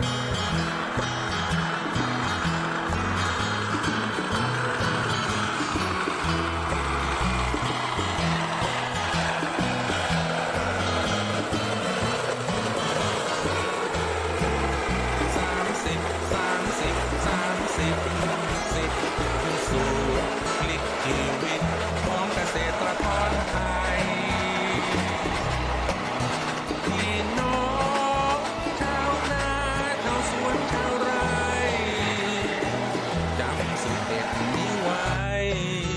ส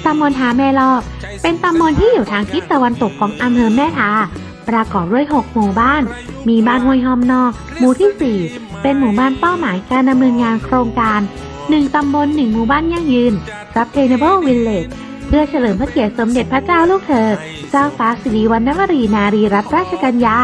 ตำบลทาแม่ลอกเป็นตำบลที่อยู่ทางทิศตะวันตกของอำเภอแม่ทา ประกอบด้วย 6 หมู่บ้าน มีบ้านห้วยหอมนอก หมู่ที่ 4 เป็นหมู่บ้านเป้าหมายการดำเนินงานโครงการ 1 ตำบล 1 หมู่บ้านยั่งยืน Sustainable Village เพื่อเฉลิมพระเกียรติสมเด็จพระเจ้าลูกเธอ เจ้าฟ้าสิริวัณวรีนารีรัตนราชกัญญา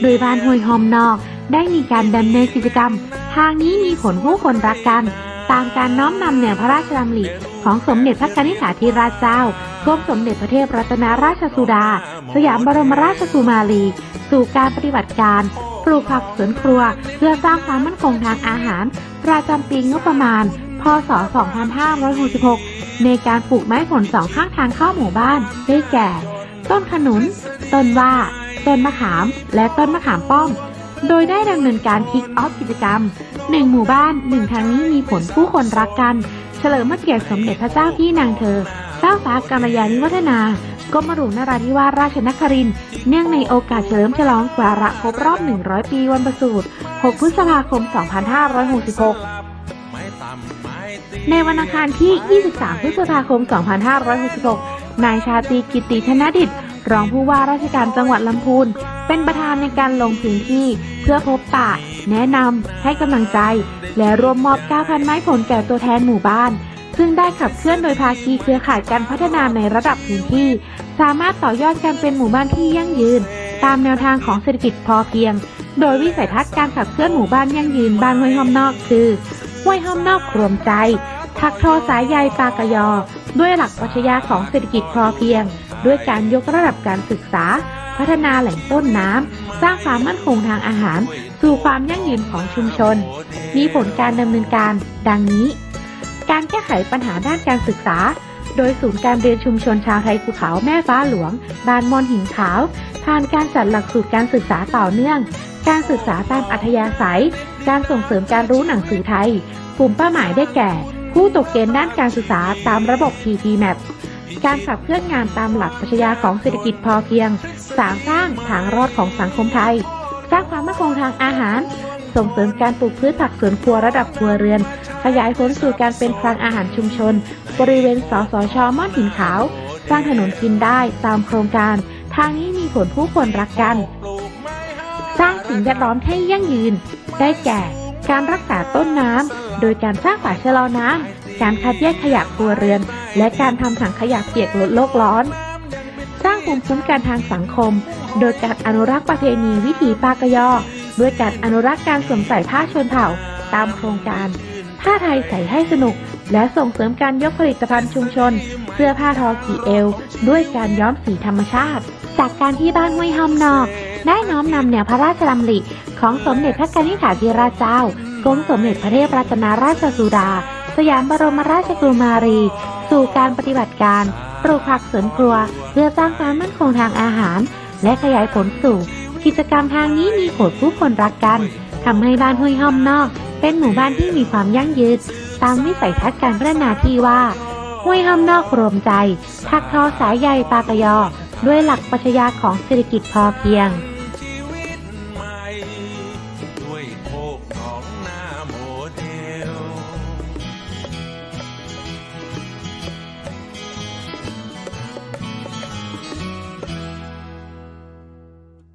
โดยบ้านห้วยหอมนอก ได้มีการดำเนินกิจกรรม ทางนี้มีผลผู้คนรักกัน ตามการน้อมนำแนวพระราชดำริของสมเด็จพระนิษฐาธิราชเจ้ากรมสมเด็จพระเทพรัตนราชสุดา สยามบรมราชกุมารี สู่การปฏิบัติการ ปลูกผักสวนครัว เพื่อสร้างความมั่นคงทางอาหาร ประจำปีงบประมาณ พศ 2566 ในการปลูกไม้ผลสองข้างทางเข้าหมู่บ้าน ได้แก่ ต้นขนุน ต้นว่า ต้นมะขาม และต้นมะขามป้อม โดยได้ดำเนินการคิกออฟกิจกรรมหนึ่งหมู่บ้านหนึ่งทางนี้มีผลผู้คนรักกัน เฉลิมพระเกียรติสมเด็จพระเจ้าที่นางเธอ เจ้าฟ้ากรมยานิวัฒนากรมหลวงนราธิวาสราชนคริน เนื่องในโอกาสเฉลิมฉลองวาระครบรอบ 100 ปีวันประสูติ 6 พฤษภาคม 2566 ในวันอังคารที่ 23 พฤษภาคม 2566 นายชาตรีกิติธนดิต รองผู้ว่าราชการจังหวัดลำพูน เป็นประธานในการลงพื้นที่เพื่อพบปะ แนะนำให้กำลังใจ และรวมมอบ 9,000 ไม้ผลแก่ตัวแทนหมู่บ้าน ซึ่งได้ขับเคลื่อนโดยภาคีเครือข่ายการพัฒนาในระดับพื้นที่ สามารถต่อยอดการเป็นหมู่บ้านที่ยั่งยืน ตามแนวทางของเศรษฐกิจพอเพียง โดยวิสัยทัศน์การขับเคลื่อนหมู่บ้านยั่งยืนบ้านห้วยหอมนอกคือห้วยหอมนอกรวมใจทักทอสายใยปากยอ ด้วยหลักปรัชญาของเศรษฐกิจพอเพียง ด้วยการยกระดับการศึกษา พัฒนาแหล่งต้นน้ำ สร้างความมั่นคงทางอาหาร สู่ความยั่งยืนของชุมชน มีผลการดำเนินการ ดังนี้ การแก้ไขปัญหาด้านการศึกษา โดยศูนย์การเรียนชุมชนชาวไทยภูเขาแม่ฟ้าหลวงบ้านมอนหินขาว ผ่านการจัดหลักสูตรการศึกษาต่อเนื่อง การศึกษาตามอัธยาศัย การส่งเสริมการรู้หนังสือไทย กลุ่มเป้าหมายได้แก่ ผู้ตกเกณฑ์ด้านการศึกษาตามระบบ TPMAP การขับเคลื่อนงานตามหลักปรัชญาของเศรษฐกิจพอเพียงสร้างสร้างทางรอดของสังคมไทย สร้างความมั่นคงทางอาหาร ส่งเสริมการปลูกพืชผักสวนครัวระดับครัวเรือน ขยายผลสู่การเป็นคลังอาหารชุมชน บริเวณสสชม่อนหินขาว สร้างถนนกินได้ตามโครงการ ทางนี้มีผลผู้คนรักกัน สร้างสิ่งแวดล้อมให้ยั่งยืน ได้แก่ การรักษาต้นน้ำโดยการสร้างฝาชะลอน้ำ การคัดแยกขยะครัวเรือน และการทำถังขยะเปียกลดโลกร้อน สร้างภูมิคุ้มกันทางสังคม โดยการอนุรักษ์ประเพณีวิถีปากยอ ด้วยการอนุรักษ์การสวมใส่ผ้าชนเผ่า ตามโครงการ ผ้าไทยใส่ให้สนุก และส่งเสริมการยกผลิตภัณฑ์ชุมชน เสื้อผ้าทอกี่เอว ด้วยการย้อมสีธรรมชาติ จากการที่บ้านห้วยหอมนอก ได้น้อมนำแนวพระราชดำริของสมเด็จพระกนิษฐาธิราชเจ้ากรมสมเด็จพระเทพรัตนราชสุดา สยามบรมราชกุมารี สู่การปฏิบัติการปลูกผักสวนครัว เพื่อสร้างความมั่นคงทางอาหาร และขยายผลสู่ กิจกรรมทางนี้มีผลผู้คนรักกันทำให้บ้านห้วยห้อมนอก เป็นหมู่บ้านที่มีความยั่งยืนตามวิสัยทัศน์การพัฒนาที่ว่าห้วยห้อมนอกรวมใจทักทอสายใยปากยอ ด้วยหลักปรัชญาของเศรษฐกิจพอเพียง